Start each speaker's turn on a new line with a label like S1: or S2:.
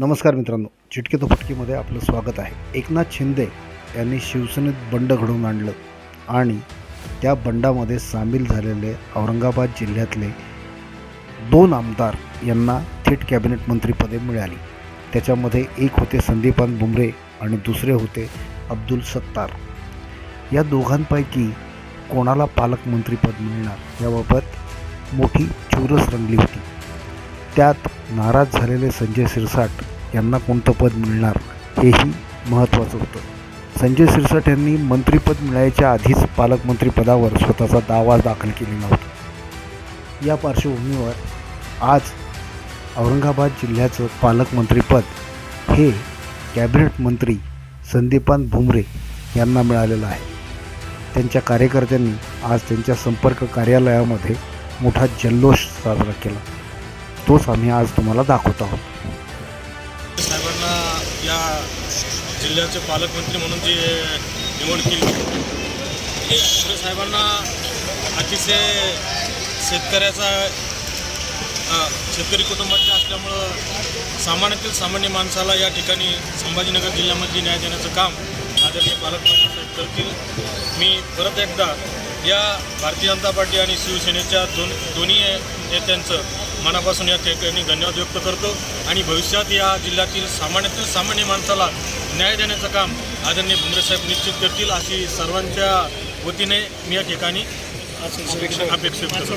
S1: नमस्कार मित्रांनो चिटके तो फटकीमध्ये आपलं स्वागत आहे. एकनाथ शिंदे यांनी शिवसेनेत बंड घडवून आणलं आणि त्या बंडामध्ये सामील झालेले औरंगाबाद जिल्ह्यातले दोन आमदार यांना थेट कॅबिनेट मंत्रीपदे मिळाली. त्याच्यामध्ये एक होते संदीपान बुमरे आणि दुसरे होते अब्दुल सत्तार. या दोघांपैकी कोणाला पालकमंत्रीपद मिळणार याबाबत मोठी चुरस रंगली होती. त्यात नाराज झालेले संजय सिरसाट यांना कोणतं पद मिळणार? हेही महत्त्वाचं होतं. संजय सिरसाट यांनी मंत्रिपद मिळायच्या आधीच पालकमंत्रीपदावर स्वतःचा दावा दाखल केलेला होता या पार्श्वभूमीवर आज औरंगाबाद जिल्ह्याचं पालकमंत्रीपद हे कॅबिनेट मंत्री संदीपान भुमरे यांना मिळालेलं आहे. त्यांच्या कार्यकर्त्यांनी आज त्यांच्या संपर्क कार्यालयामध्ये मोठा जल्लोष साजरा केला. तोच आम्ही आज तुम्हाला दाखवत आहोत.
S2: या जिल्ह्याचे पालकमंत्री म्हणून जी निवड केली शिंदे साहेबांना अतिशय शेतकऱ्याचा शेतकरी कुटुंबाचे असल्यामुळं सामान्यातील सामान्य माणसाला या ठिकाणी संभाजीनगर जिल्ह्यामध्ये न्याय देण्याचं काम आदरणीय पालकमंत्री साहेब करतील. मी परत एकदा या भारतीय जनता पार्टी आणि शिवसेनेच्या दोन दोन्ही नेत्यांचं मनापासून या ठिकाणी धन्यवाद व्यक्त करतो आणि भविष्यात या जिल्ह्यातील सामान्यातील सामान्य माणसाला न्याय देण्याचं काम आदरणीय भुमरे साहेब निश्चित करतील अशी सर्वांच्या वतीने मी या ठिकाणी अपेक्षा करतो.